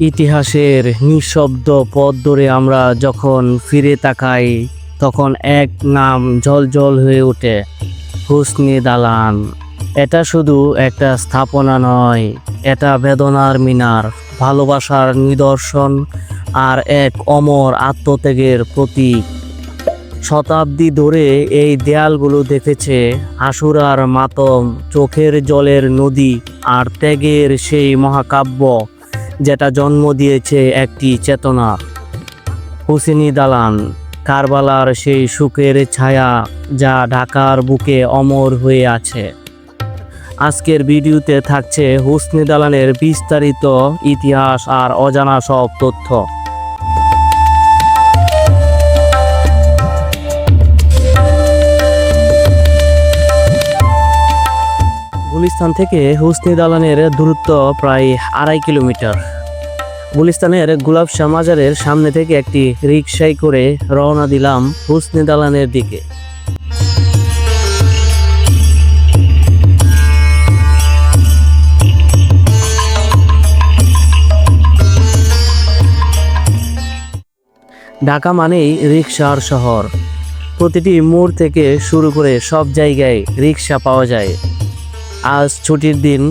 ইতিহাসের নিঃশব্দ পথ ধরে আমরা যখন ফিরে তাকাই, তখন এক নাম জলজল হয়ে ওঠে, হুসনি দালান। এটা শুধু একটা স্থাপনা নয়, এটা বেদনার মিনার, ভালোবাসার নিদর্শন আর এক অমর আত্মত্যাগের প্রতীক। শতাব্দী ধরে এই দেয়ালগুলো দেখেছে আশুরার মাতম, চোখের জলের নদী আর ত্যাগের সেই মহাকাব্য। যেটা জন্ম দিয়েছে একটি চেতনা। হুসেনি দালান, কারবালার সেই সুখের ছায়া যা ঢাকার বুকে অমর হয়ে আছে। আজকের ভিডিওতে থাকছে হুসনি দালানের বিস্তারিত ইতিহাস আর অজানা সব তথ্য। গুলিস্তান থেকে হুসনি দালানের দূরত্ব প্রায় আড়াই কিলোমিটার। গুলিস্তানের গুলাব শাহ মাজারের সামনে থেকে একটি রিকশায় করে রওনা দিলাম হুসনি দালানের দিকে। ঢাকা মানেই রিক্সার শহর। প্রতিটি মোড় থেকে শুরু করে সব জায়গায় রিক্সা পাওয়া যায়। আজ ছুটির দিন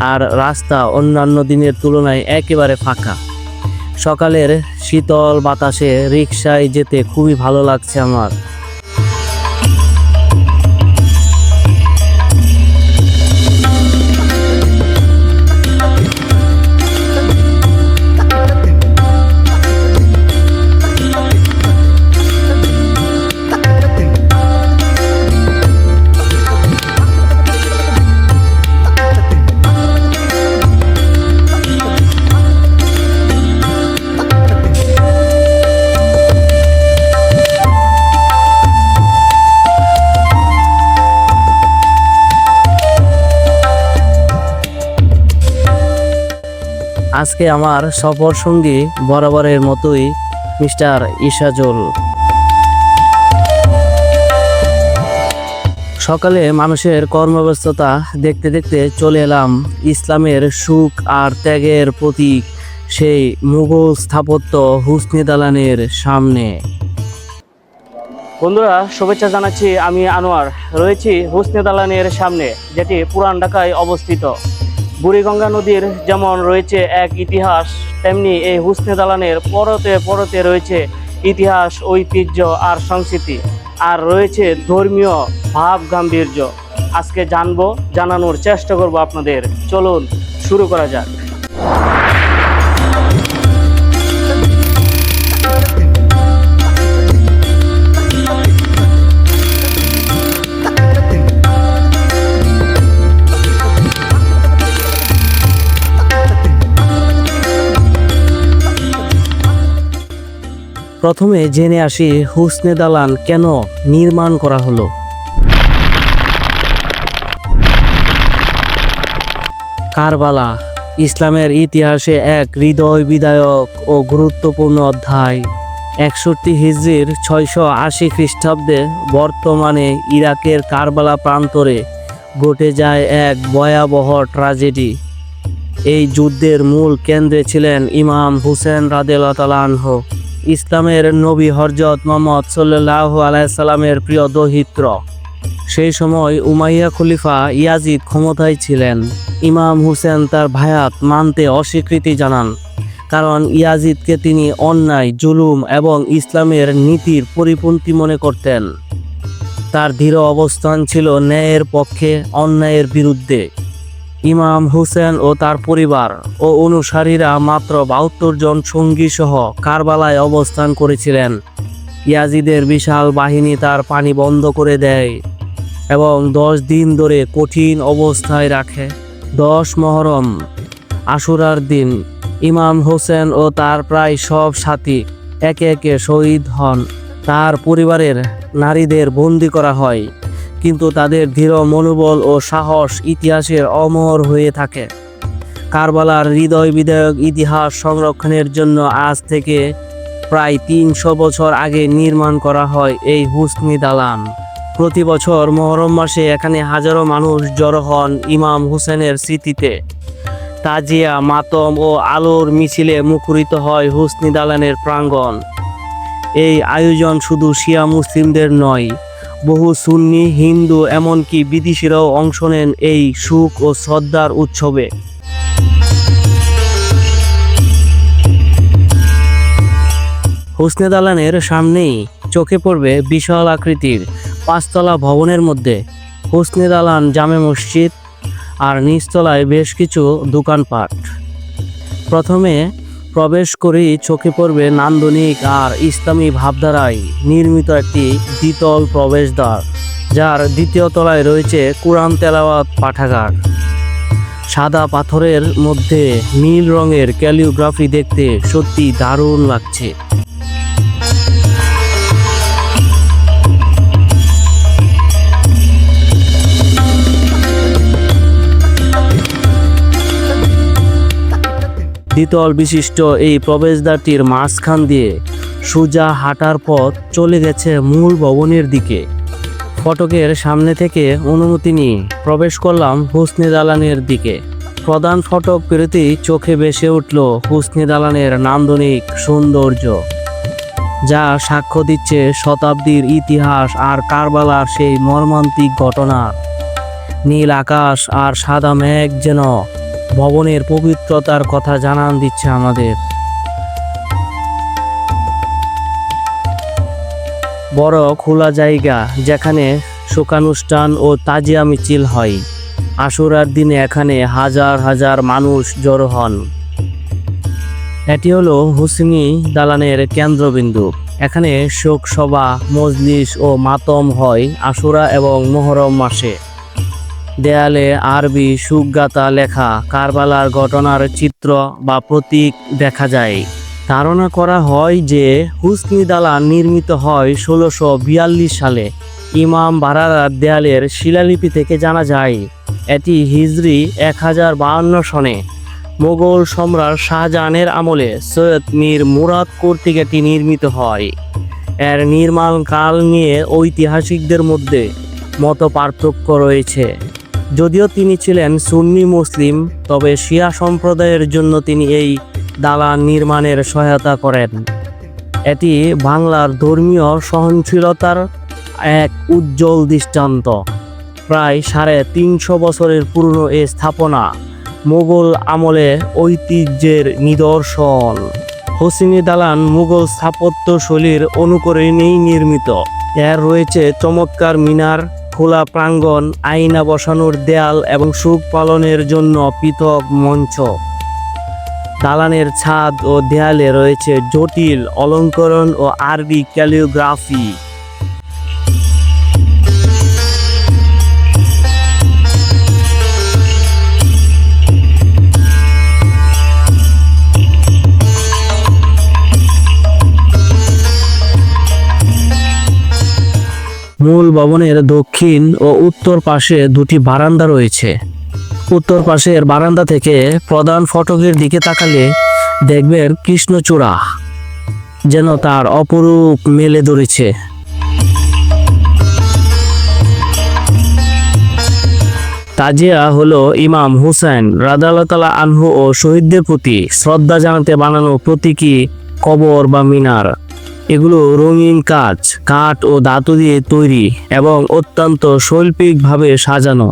আর রাস্তা অন্যান্য দিনের তুলনায় একেবারে ফাঁকা। সকালের শীতল বাতাসে রিক্সায় যেতে খুবই ভালো লাগছে আমার। আজকে আমার সফর সঙ্গী বরাবরের মতোই মিস্টার ইশাজুল সকালে মানুষের কর্মব্যস্ততা দেখতে দেখতে চলে এলাম ইসলামের সুখ আর ত্যাগের প্রতীক, সেই মুঘল স্থাপত্য হুসনি দালানের সামনে। বন্ধুরা, শুভেচ্ছা জানাচ্ছি আমি আনোয়ার। রয়েছি হুসনে দালানের সামনে, যেটি পুরান ঢাকায় অবস্থিত। বুড়িগঙ্গা নদীর যেমন রয়েছে এক ইতিহাস, তেমনি এই হুসনে দালানের পরতে পরতে রয়েছে ইতিহাস, ঐতিহ্য আর সংস্কৃতি। আর রয়েছে ধর্মীয় ভাব গাম্ভীর্য আজকে জানব, জানানোর চেষ্টা করব আপনাদের। চলুন, শুরু করা যাক। প্রথমে জেনে আসি হুসনে দালান কেন নির্মাণ করা হলো। কারবালা, ইসলামের ইতিহাসে এক হৃদয় বিদায়ক ও গুরুত্বপূর্ণ অধ্যায়। একষট্টি হিজড়ির ছয়শো আশি খ্রিস্টাব্দে বর্তমানে ইরাকের কারবালা প্রান্তরে ঘটে যায় এক ভয়াবহ ট্রাজেডি এই যুদ্ধের মূল কেন্দ্রে ছিলেন ইমাম হুসেন রাদেলাতালানহ ইসলামের নবী হরজত মোহাম্মদ সাল্লাহ আলাইসাল্লামের প্রিয় দহিত্র। সেই সময় উমাইয়া খলিফা ইয়াজিদ ক্ষমতায় ছিলেন। ইমাম হুসেন তার ভায়াত মানতে অস্বীকৃতি জানান। কারণ ইয়াজিদকে তিনি অন্যায়, জুলুম এবং ইসলামের নীতির পরিপন্থী মনে করতেন। তার দৃঢ় অবস্থান ছিল ন্যায়ের পক্ষে, অন্যায়ের বিরুদ্ধে। ইমাম হুসেন ও তার পরিবার ও অনুসারীরা মাত্র বাহাত্তর জন সঙ্গী সহ কারবালায় অবস্থান করেছিলেন। ইয়াজিদের বিশাল বাহিনী তার পানি বন্ধ করে দেয় এবং দশ দিন ধরে কঠিন অবস্থায় রাখে। দশ মহরম, আশুরার দিন, ইমাম হোসেন ও তার প্রায় সব সাথী একে একে শহীদ হন। তার পরিবারের নারীদের বন্দি করা হয়। কিন্তু তাদের দৃঢ় মনোবল ও সাহস ইতিহাসের অমর হয়ে থাকে। কারবালার হৃদয় বিধায়ক ইতিহাস সংরক্ষণের জন্য আজ থেকে প্রায় তিনশো বছর আগে নির্মাণ করা হয় এই হুসনি দালান। প্রতি বছর মহরম মাসে এখানে হাজারো মানুষ জড়ো হন ইমাম হুসেনের স্মৃতিতে। তাজিয়া, মাতম ও আলোর মিছিলে মুখরিত হয় হুসনি দালানের প্রাঙ্গণ। এই আয়োজন শুধু শিয়া মুসলিমদের নয় বহু সুন্নি, হিন্দু, এমনকি বিদেশিরাও অংশ নেন এই সুখ ও শ্রদ্ধার উৎসবে। হুসনে দালানের সামনেই চোখে পড়বে বিশাল আকৃতির পাঁচতলা ভবনের মধ্যে হুসনে দালান জামে মসজিদ আর নিচতলায় বেশ কিছু দোকানপাট। প্রথমে প্রবেশ করেই চোখে পড়বে নান্দনিক আর ইসলামী ভাবধারায় নির্মিত একটি দ্বিতল প্রবেশদ্বার, যার দ্বিতীয় তলায় রয়েছে কোরআন তেলাওয়াত পাঠাগার। সাদা পাথরের মধ্যে নীল রঙের ক্যালিওগ্রাফি দেখতে সত্যি দারুণ লাগছে। দ্বিতল বিশিষ্ট এই প্রবেশদ্বারটির মাঝখান দিয়ে সোজা হাঁটার পথ চলে গেছে মূল ভবনের দিকে। ফটকের সামনে থেকে অনুমতি নিয়ে প্রবেশ করলাম হুসনে দালানের দিকে। প্রধান ফটক পেরোতেই চোখে ভেসে উঠল হুসনে দালানের নান্দনিক সৌন্দর্য, যা সাক্ষ্য দিচ্ছে শতাব্দীর ইতিহাস আর কারবালার সেই মর্মান্তিক ঘটনা নীল আকাশ আর সাদা মেঘ যেন ভবনের পবিত্রতার কথা জানান দিচ্ছে আমাদের। বড় খোলা জায়গা যেখানে শোকানুষ্ঠান ও তাজিয়া মিছিল হয়। আশুরার দিনে এখানে হাজার হাজার মানুষ জড়ো হন। এটি হলো হুসনি দালানের কেন্দ্রবিন্দু। এখানে শোক সভা মজলিস ও মাতম হয় আশুরা এবং মোহরম মাসে। দেয়ালে আরবি সুগাতা লেখা কারবালার ঘটনার চিত্র বা প্রতীক দেখা যায়। ধারণা করা হয় যে হুসনি দালান নির্মিত হয় ষোলোশো বিয়াল্লিশ সালে। ইমাম বারারার দেয়ালের শিলালিপি থেকে জানা যায়, এটি হিজরি এক হাজার বাহান্ন সনে মোগল সম্রাট শাহজাহানের আমলে সৈয়দ মীর মুরাদ কর্তৃক এটি নির্মিত হয়। এর নির্মাণ কাল নিয়ে ঐতিহাসিকদের মধ্যে মত পার্থক্য রয়েছে। যদিও তিনি ছিলেন সুন্নি মুসলিম, তবে শিয়া সম্প্রদায়ের জন্য তিনি এই দালান নির্মাণের সহায়তা করেন। এটি বাংলার ধর্মীয় সহনশীলতার এক উজ্জ্বল দৃষ্টান্ত। প্রায় সাড়ে তিনশো বছরের পুরনো এ স্থাপনা মোগল আমলে ঐতিহ্যের নিদর্শন। হোসিনী দালান মুঘল স্থাপত্য শৈলীর অনুকরণেই নির্মিত। এর রয়েছে চমৎকার মিনার খোলা প্রাঙ্গণ, আয়না বসানোর দেয়াল এবং সুখ পালনের জন্য পৃথক মঞ্চ। দালানের ছাদ ও দেয়ালে রয়েছে জটিল অলঙ্করণ ও আরবি ক্যালিওগ্রাফি মূল ভবনের দক্ষিণ ও উত্তর পাশে দুটি বারান্দা রয়েছে। উত্তর পাশের বারান্দা থেকে প্রধান ফটকের দিকে তাকালে দেখবেন কৃষ্ণচূড়া, যেন তার অপরূপ মেলে ধরেছে। তাজিয়া হলো ইমাম হুসেন রাদালতালা আনহু ও শহীদদের প্রতি শ্রদ্ধা জানাতে বানানো প্রতীকী কবর বা মিনার। এগুলো রঙিন কাজ কাঠ ও ধাতু দিয়ে তৈরি এবং অত্যন্ত শৈল্পিকভাবে সাজানো।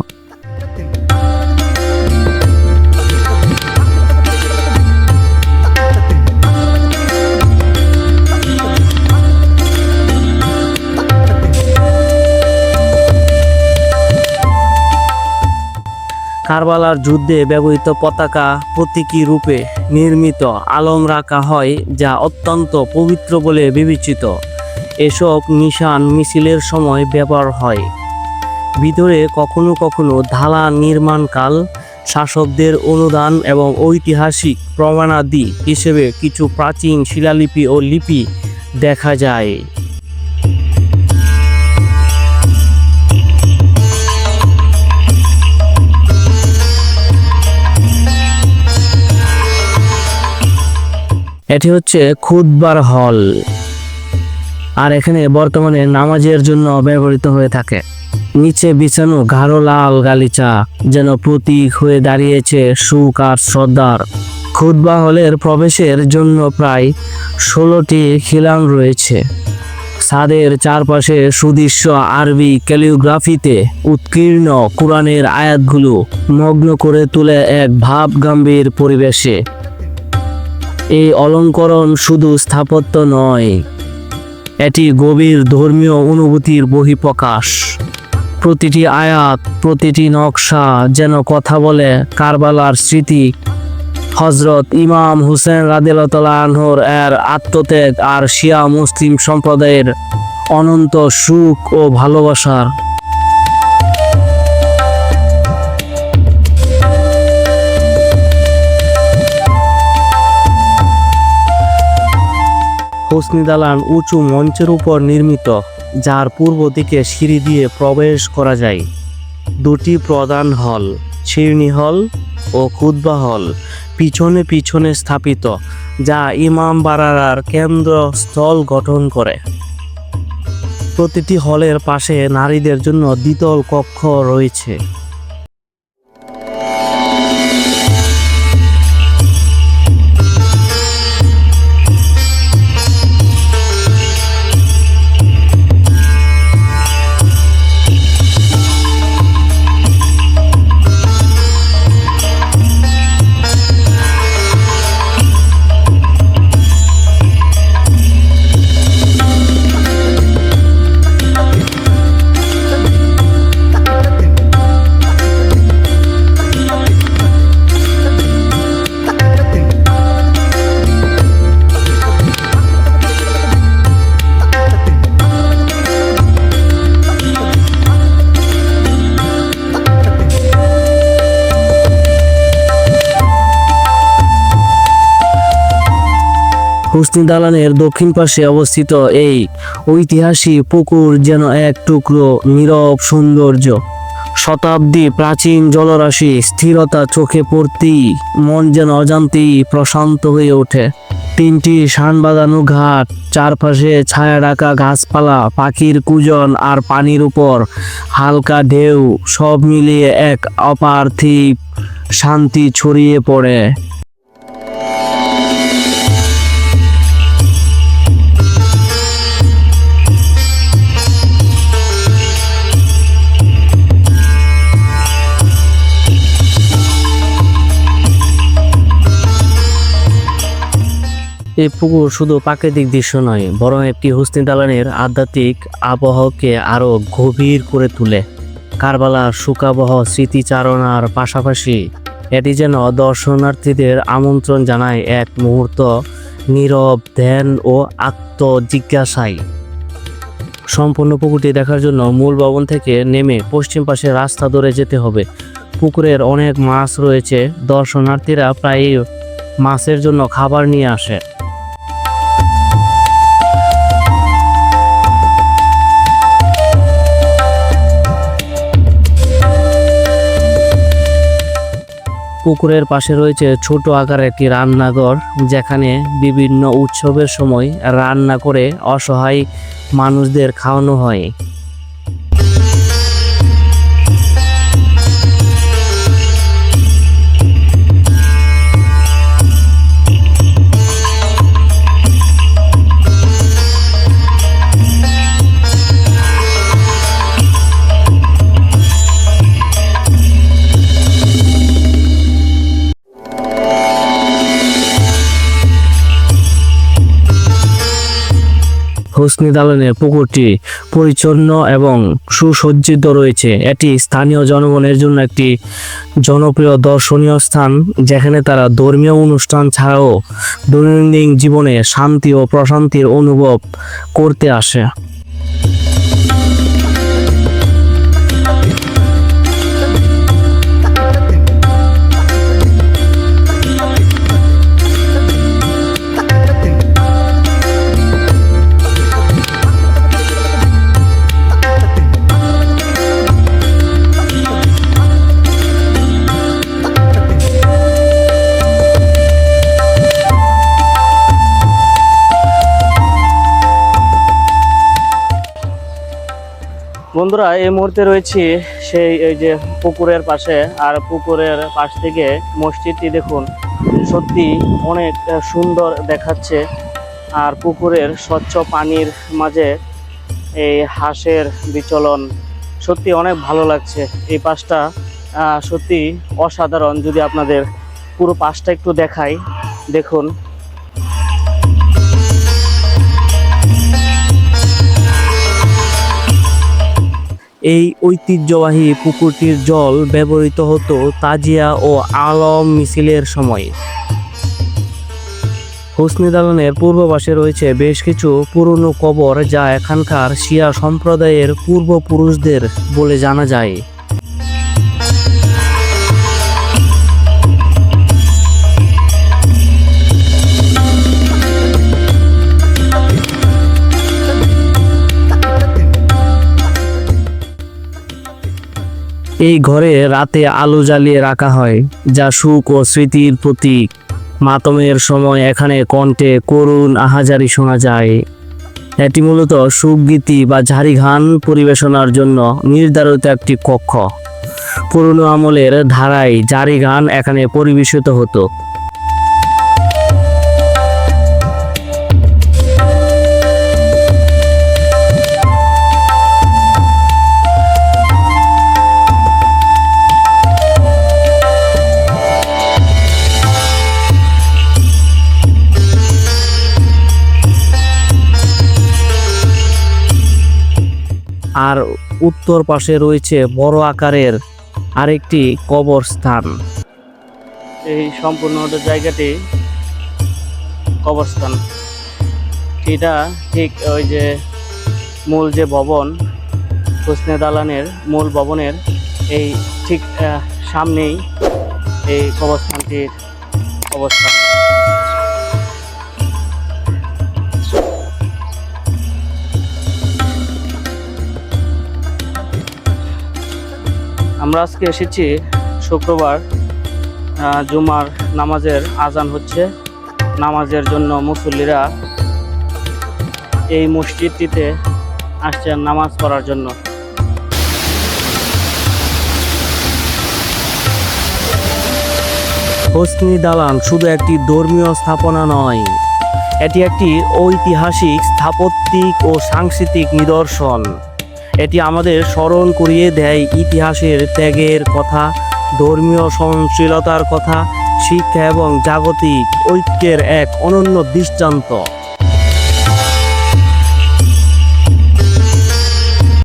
কারবালার যুদ্ধে ব্যবহৃত পতাকা প্রতীকী রূপে নির্মিত আলম রাখা হয়, যা অত্যন্ত পবিত্র বলে বিবেচিত। এসব নিশান মিছিলের সময় ব্যবহার হয়। ভিতরে কখনো কখনো ঢালা নির্মাণকাল শাসকদের অনুদান এবং ঐতিহাসিক প্রমাণাদি হিসেবে কিছু প্রাচীন শিলালিপি ও লিপি দেখা যায়। এটি হচ্ছে খুদবার হল। আর এখানে বর্তমানে নামাজের জন্য ব্যবহৃত হয়ে থাকে। নিচে বিছানো গাঢ় লাল গালিচা যেন প্রতীক হয়ে দাঁড়িয়েছে সুখ আর শ্রদ্ধার। খুতবা হলের প্রবেশের জন্য প্রায় ষোলোটি খিলান রয়েছে। ছাদের চারপাশে সুদৃশ্য আরবি ক্যালিওগ্রাফিতে উৎকীর্ণ কোরআনের আয়াতগুলো মগ্ন করে তুলে এক ভাব গম্ভীর পরিবেশে। এই অলঙ্করণ শুধু স্থাপত্য নয়, এটি গভীর ধর্মীয় অনুভূতির বহিঃপ্রকাশ। প্রতিটি আয়াত, প্রতিটি নকশা যেন কথা বলে কারবালার স্মৃতি। হজরত ইমাম হুসেন রাদিল্লাহর এর আত্মত্যাগ আর শিয়া মুসলিম সম্প্রদায়ের অনন্ত সুখ ও ভালোবাসার হোসনি দালান উঁচু মঞ্চের উপর নির্মিত, যার পূর্ব দিকে সিঁড়ি দিয়ে প্রবেশ করা যায়। দুটি প্রধান হল শিরনি হল ও খুদ্া হল পিছনে পিছনে স্থাপিত, যা ইমাম বারারার কেন্দ্রস্থল গঠন করে। প্রতিটি হলের পাশে নারীদের জন্য দ্বিতল কক্ষ রয়েছে। হুসনি দালানের দক্ষিণ পাশে অবস্থিত এই ঐতিহাসিক পুকুর যেন এক টুকরো নীরব সৌন্দর্য। শতাব্দী প্রাচীন জলরাশি স্থিরতা চোখে পড়তেই মন যেন অজান্তেই প্রশান্ত হয়ে ওঠে। তিনটি শান বাঁধানো ঘাট, চারপাশে ছায়া ডাকা গাছপালা, পাখির কুজন আর পানির উপর হালকা ঢেউ, সব মিলিয়ে এক অপার্থিব শান্তি ছড়িয়ে পড়ে। এই পুকুর শুধু প্রাকৃতিক দৃশ্য নয়, বরং একটি হুসনি দালানের আধ্যাত্মিক আবহকে আরও গভীর করে তোলে। কারবালার সুখাবহ স্মৃতিচারণার পাশাপাশি এটি যেন দর্শনার্থীদের আমন্ত্রণ জানায় এক মুহূর্ত নীরব ধ্যান ও আত্মজিজ্ঞাসায়। সম্পূর্ণ পুকুরটি দেখার জন্য মূল ভবন থেকে নেমে পশ্চিম পাশে রাস্তা ধরে যেতে হবে। পুকুরের অনেক মাছ রয়েছে, দর্শনার্থীরা প্রায়ই মাছের জন্য খাবার নিয়ে আসে। পুকুরের পাশে রয়েছে ছোট আকারের একটি রান্নাঘর, যেখানে বিভিন্ন উৎসবের সময় রান্না করে অসহায় মানুষদের খাওয়ানো হয়। হোসনি দালানের পুকুরটি পরিচ্ছন্ন এবং সুসজ্জিত রয়েছে। এটি স্থানীয় জনগণের জন্য একটি জনপ্রিয় দর্শনীয় স্থান, যেখানে তারা ধর্মীয় অনুষ্ঠান ছাড়াও দৈনন্দিন জীবনে শান্তি ও প্রশান্তির অনুভব করতে আসে। বন্ধুরা, এই মুহূর্তে রয়েছি সেই, এই যে পুকুরের পাশে। আর পুকুরের পাশ থেকে মসজিদটি দেখুন, সত্যি অনেক সুন্দর দেখাচ্ছে। আর পুকুরের স্বচ্ছ পানির মাঝে এই হাঁসের বিচলন সত্যি অনেক ভালো লাগছে। এই পাশটা সত্যি অসাধারণ। যদি আপনাদের পুরো পাশটা একটু দেখাই, দেখুন। এই ঐতিহ্যবাহী পুকুরটির জল ব্যবহৃত হতো তাজিয়া ও আলম মিছিলের সময়ে। হুসনি দালানের পূর্ব রয়েছে বেশ কিছু পুরনো কবর যা এখানকার শিয়া সম্প্রদায়ের পূর্বপুরুষদের বলে জানা যায়। এই ঘরে রাতে আলো জ্বালিয়ে রাখা হয়, যা সুখ ও স্মৃতির প্রতীক। মাতমের সময় এখানে কণ্ঠে করুণ আহাজারি শোনা যায়। এটি মূলত সুখগীতি বা ঝাড়ি গান পরিবেশনার জন্য নির্ধারিত একটি কক্ষ। পুরনো আমলের ধারায় জারি গান এখানে পরিবেশিত হতো। আর উত্তর পাশে রয়েছে বড় আকারের আরেকটি কবরস্থান। এই সম্পূর্ণ জায়গাটি কবরস্থান। এটা ঠিক ওই যে মূল যে ভবন, হোসনে দালানের মূল ভবনের এই ঠিক সামনেই এই কবরস্থানটির অবস্থান। আমরা আজকে এসেছি শুক্রবার জুমার নামাজের আজান হচ্ছে। নামাজের জন্য মুসল্লিরা এই মসজিদটিতে আসছেন নামাজ পড়ার জন্য। হোসনি দালান শুধু একটি ধর্মীয় স্থাপনা নয়, এটি একটি ঐতিহাসিক, স্থাপত্যিক ও সাংস্কৃতিক নিদর্শন। এটি আমাদের স্মরণ করিয়ে দেয় ইতিহাসের ত্যাগের কথা, ধর্মীয় সহনশীলতার কথা, শিক্ষা এবং জাগতিক ঐক্যের এক অনন্য দৃষ্টান্ত।